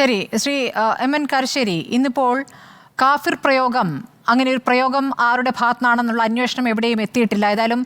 ശരി Shri M N Karassery ഇന്നിപ്പോൾ കാഫിർ പ്രയോഗം അങ്ങനെ ഒരു പ്രയോഗം ആരുടെ ഭാഗത്തുനിന്നാണെന്നുള്ള അന്വേഷണം എവിടെയും എത്തിയിട്ടില്ല. ഏതായാലും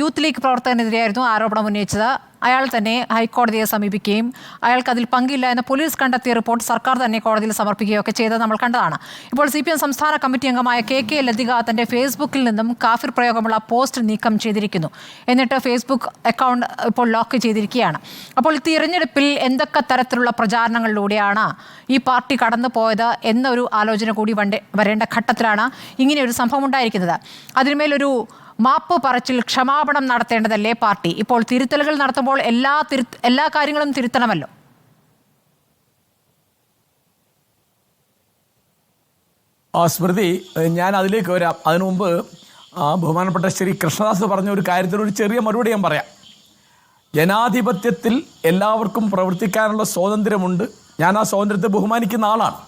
യൂത്ത് ലീഗ് പ്രവർത്തകനെതിരെയായിരുന്നു ആരോപണം ഉന്നയിച്ചത്. അയാൾ തന്നെ ഹൈക്കോടതിയെ സമീപിക്കുകയും അയാൾക്ക് അതിൽ പങ്കില്ല എന്ന പോലീസ് കണ്ടെത്തിയ റിപ്പോർട്ട് സർക്കാർ തന്നെ കോടതിയിൽ സമർപ്പിക്കുകയും ഒക്കെ ചെയ്തത് നമ്മൾ കണ്ടതാണ്. ഇപ്പോൾ സി പി എം സംസ്ഥാന കമ്മിറ്റി അംഗമായ കെ കെ ലതിക തന്റെ ഫേസ്ബുക്കിൽ നിന്നും കാഫിർ പ്രയോഗമുള്ള പോസ്റ്റ് നീക്കം ചെയ്തിരിക്കുന്നു. എന്നിട്ട് ഫേസ്ബുക്ക് അക്കൗണ്ട് ഇപ്പോൾ ലോക്ക് ചെയ്തിരിക്കുകയാണ്. അപ്പോൾ തിരഞ്ഞെടുപ്പിൽ എന്തൊക്കെ തരത്തിലുള്ള പ്രചാരണങ്ങളിലൂടെയാണ് ഈ പാർട്ടി കടന്നു പോയത് എന്നൊരു ആലോചന കൂടി വരേണ്ട ഘട്ടത്തിലാണ് ഇങ്ങനെ ഒരു സംഭവം ഉണ്ടായിരിക്കുന്നത്. അതിന്മേലൊരു മാപ്പ് പറച്ചിൽ ക്ഷമാപണം നടത്തേണ്ടതല്ലേ പാർട്ടി? ഇപ്പോൾ തിരുത്തലുകൾ നടത്തുമ്പോൾ എല്ലാ തിരു എല്ലാ കാര്യങ്ങളും തിരുത്തണമല്ലോ. സ്മൃതി ഞാൻ അതിലേക്ക് വരാം. അതിനു മുമ്പ് ബഹുമാനപ്പെട്ട ശ്രീ കൃഷ്ണദാസ് പറഞ്ഞ ഒരു കാര്യത്തിൽ ഒരു ചെറിയ മറുപടി ഞാൻ പറയാം. ജനാധിപത്യത്തിൽ എല്ലാവർക്കും പ്രവർത്തിക്കാനുള്ള സ്വാതന്ത്ര്യമുണ്ട്. ഞാൻ ആ സ്വാതന്ത്ര്യത്തെ ബഹുമാനിക്കുന്ന ആളാണ്.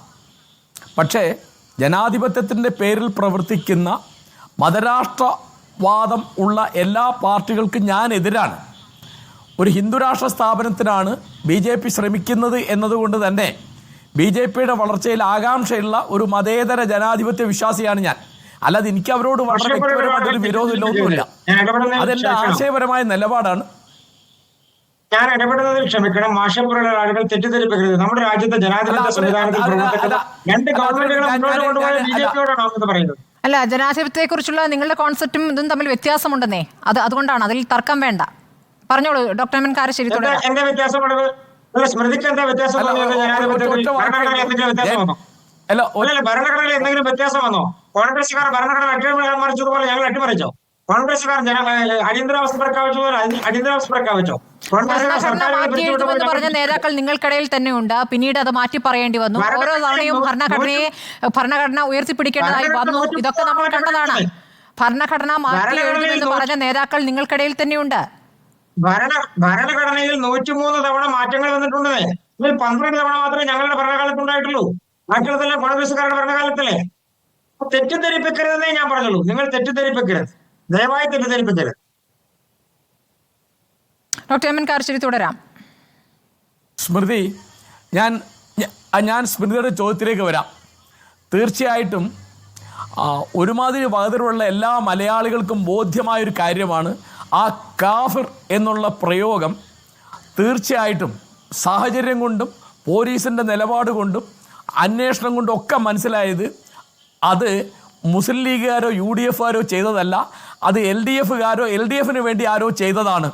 പക്ഷേ ജനാധിപത്യത്തിന്റെ പേരിൽ പ്രവർത്തിക്കുന്ന മതരാഷ്ട്രവാദം ഉള്ള എല്ലാ പാർട്ടികൾക്കും ഞാൻ എതിരാണ്. ഒരു ഹിന്ദുരാഷ്ട്ര സ്ഥാപനത്തിനാണ് ബി ജെ പി ശ്രമിക്കുന്നത് എന്നതുകൊണ്ട് തന്നെ ബി ജെ പിയുടെ വളർച്ചയിൽ ആകാംക്ഷയുള്ള ഒരു മതേതര ജനാധിപത്യ വിശ്വാസിയാണ് ഞാൻ. അല്ലാതെ എനിക്ക് അവരോട് വളരെ വ്യക്തിപരമായിട്ടൊരു വിരോധമില്ല ഒന്നുമില്ല അതെന്റെ. ആശയപരമായ നിലപാടാണ്. ഞാൻ ഇടപെടുന്നതിൽ ക്ഷമിക്കണം. മാഷപ്പുറയുടെ ആളുകൾ തെറ്റിദ്ധരിപ്പിക്കരുത്. നമ്മുടെ രാജ്യത്തെ ജനാധിപത്യ സംവിധാനത്തിൽ പ്രവർത്തിക്കുന്ന രണ്ട് ഗവൺമെന്റുകളെ മുന്നോട്ട് കൊണ്ടുപോയ ബി ജെ പിയോടാണ് പറയുന്നത്? അല്ല ജനാധിപത്യത്തെക്കുറിച്ചുള്ള നിങ്ങളുടെ കോൺസെപ്റ്റും ഇതും തമ്മിൽ വ്യത്യാസമുണ്ടെന്നേ. അത് അതുകൊണ്ടാണ് അതിൽ തർക്കം വേണ്ട. പറഞ്ഞോളൂ ഡോക്ടർ എം കാര കാരശ്ശേരി എന്താ വ്യത്യാസമുള്ളത്? സ്മൃതിക്ക് എന്താ വ്യത്യാസം ഭരണഘടനയിൽ എന്തെങ്കിലും വ്യത്യാസം വന്നോ? കോൺഗ്രസ്സുകാർ ഭരണഘടന അട്ടിമറിച്ചതുപോലെ ഞങ്ങൾ അട്ടിമറിച്ചോ? അടിയന്തരാവസ്ഥ അടിയന്തരാവസ്ഥ പ്രഖ്യാപിച്ചോ മാറ്റിയെഴുതുമെന്ന് പറഞ്ഞ നേതാക്കൾ നിങ്ങൾക്കിടയിൽ തന്നെ ഉണ്ട്. പിന്നീട് അത് മാറ്റി പറയേണ്ടി വന്നു. ഓരോ തവണയും ഭരണഘടനയെ ഭരണഘടന ഉയർത്തിപ്പിടിക്കേണ്ടതായി വന്നു. ഇതൊക്കെ നമ്മൾ കണ്ടതാണ്. ഭരണഘടന മാറ്റി എഴുതുമെന്ന് പറഞ്ഞ നേതാക്കൾ നിങ്ങൾക്കിടയിൽ തന്നെയുണ്ട്. ഭരണ ഭരണഘടനയിൽ നൂറ്റിമൂന്ന് തവണ മാറ്റങ്ങൾ വന്നിട്ടുണ്ട്. ഇതിൽ പന്ത്രണ്ട് തവണ മാത്രമേ ഞങ്ങളുടെ ഭരണകാലത്ത് ഉണ്ടായിട്ടുള്ളൂ. ബാക്കിയുള്ളതെല്ലാം കോൺഗ്രസ്സുകാരുടെ ഭരണകാലത്തിലെ തെറ്റിദ്ധരിപ്പിക്കരുതെന്നേ ഞാൻ പറഞ്ഞുള്ളൂ. നിങ്ങൾ തെറ്റിദ്ധരിപ്പിക്കരുത്. ദയവായി തെറ്റിദ്ധരിപ്പിക്കരുത്. ഡോക്ടർ എം എൻ കാർശ്ശേരി തുടരാം. സ്മൃതി ഞാൻ ഞാൻ സ്മൃതിയുടെ ചോദ്യത്തിലേക്ക് വരാം. തീർച്ചയായിട്ടും ഒരുമാതിരി വകതിലുള്ള എല്ലാ മലയാളികൾക്കും ബോധ്യമായൊരു കാര്യമാണ് ആ കാഫിർ എന്നുള്ള പ്രയോഗം. തീർച്ചയായിട്ടും സാഹചര്യം കൊണ്ടും പോലീസിന്റെ നിലപാട് കൊണ്ടും അന്വേഷണം കൊണ്ടും ഒക്കെ മനസ്സിലായത് അത് മുസ്ലിം ലീഗുകാരോ യു ഡി എഫുകാരോ ചെയ്തതല്ല അത് എൽ ഡി എഫുകാരോ എൽ ഡി എഫിന് വേണ്ടി ആരോ ചെയ്തതാണ്.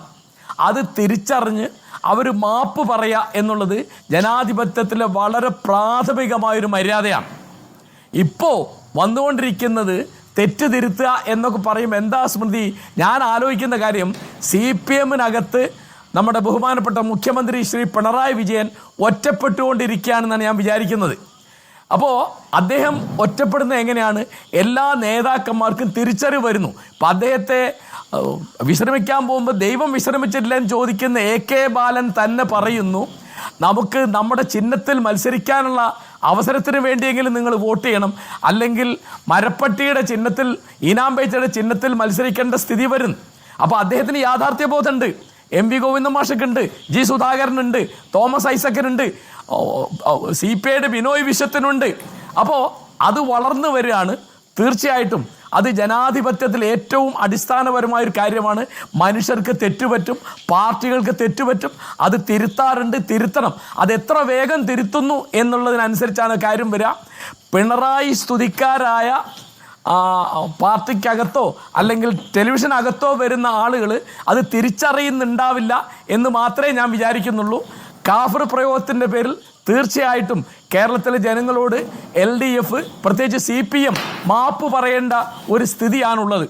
അത് തിരിച്ചറിഞ്ഞ് അവർ മാപ്പ് പറയുക എന്നുള്ളത് ജനാധിപത്യത്തിലെ വളരെ പ്രാഥമികമായൊരു മര്യാദയാണ്. ഇപ്പോൾ വന്നുകൊണ്ടിരിക്കുന്നത് തെറ്റ് തിരുത്തുക എന്നൊക്കെ പറയും എന്താ സ്മൃതി? ഞാൻ ആലോചിക്കുന്ന കാര്യം സി പി എമ്മിനകത്ത് നമ്മുടെ ബഹുമാനപ്പെട്ട മുഖ്യമന്ത്രി ശ്രീ പിണറായി വിജയൻ ഒറ്റപ്പെട്ടുകൊണ്ടിരിക്കുകയാണെന്നാണ് ഞാൻ വിചാരിക്കുന്നത്. അപ്പോൾ അദ്ദേഹം ഒറ്റപ്പെടുന്ന എങ്ങനെയാണ്? എല്ലാ നേതാക്കന്മാർക്കും തിരിച്ചറിവ് വരുന്നു. അപ്പം അദ്ദേഹത്തെ വിശ്രമിക്കാൻ പോകുമ്പോൾ ദൈവം വിശ്രമിച്ചിട്ടില്ല എന്ന് ചോദിക്കുന്ന എ കെ ബാലൻ തന്നെ പറയുന്നു നമുക്ക് നമ്മുടെ ചിഹ്നത്തിൽ മത്സരിക്കാനുള്ള അവസരത്തിന് വേണ്ടിയെങ്കിലും നിങ്ങൾ വോട്ട് ചെയ്യണം. അല്ലെങ്കിൽ മരപ്പട്ടിയുടെ ചിഹ്നത്തിൽ ഇനാംബേച്ചയുടെ ചിഹ്നത്തിൽ മത്സരിക്കേണ്ട സ്ഥിതി വരുന്നു. അപ്പോൾ അദ്ദേഹത്തിന് യാഥാർത്ഥ്യബോധമുണ്ട്. എം വി ഗോവിന്ദ മാഷക്കുണ്ട് ജി സുധാകരനുണ്ട് തോമസ് ഐസക്കനുണ്ട് സി പി ഐയുടെ ബിനോയ് വിശ്വത്തിനുണ്ട്. അപ്പോൾ അത് വളർന്നു വരികയാണ്. തീർച്ചയായിട്ടും അത് ജനാധിപത്യത്തിൽ ഏറ്റവും അടിസ്ഥാനപരമായ ഒരു കാര്യമാണ്. മനുഷ്യർക്ക് തെറ്റുപറ്റും പാർട്ടികൾക്ക് തെറ്റുപറ്റും അത് തിരുത്താറുണ്ട് തിരുത്തണം. അത് എത്ര വേഗം തിരുത്തുന്നു എന്നുള്ളതിനനുസരിച്ചാണ് കാര്യം വരിക. പിണറായി സ്തുതിക്കാരായ പാർട്ടിക്കകത്തോ അല്ലെങ്കിൽ ടെലിവിഷനകത്തോ വരുന്ന ആളുകൾ അത് തിരിച്ചറിയുന്നുണ്ടാവില്ല എന്ന് മാത്രമേ ഞാൻ വിചാരിക്കുന്നുള്ളൂ. കാഫർ പ്രയോഗത്തിന്റെ പേരിൽ തീർച്ചയായിട്ടും കേരളത്തിലെ ജനങ്ങളോട് എൽ ഡി എഫ് പ്രത്യേകിച്ച് സി പി എം മാപ്പ് പറയേണ്ട ഒരു സ്ഥിതിയാണുള്ളത്.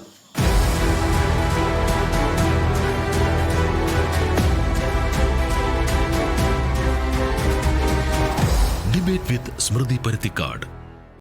ഡിബേറ്റ് വിത്ത് സ്മൃതി പരുത്തിക്കാട്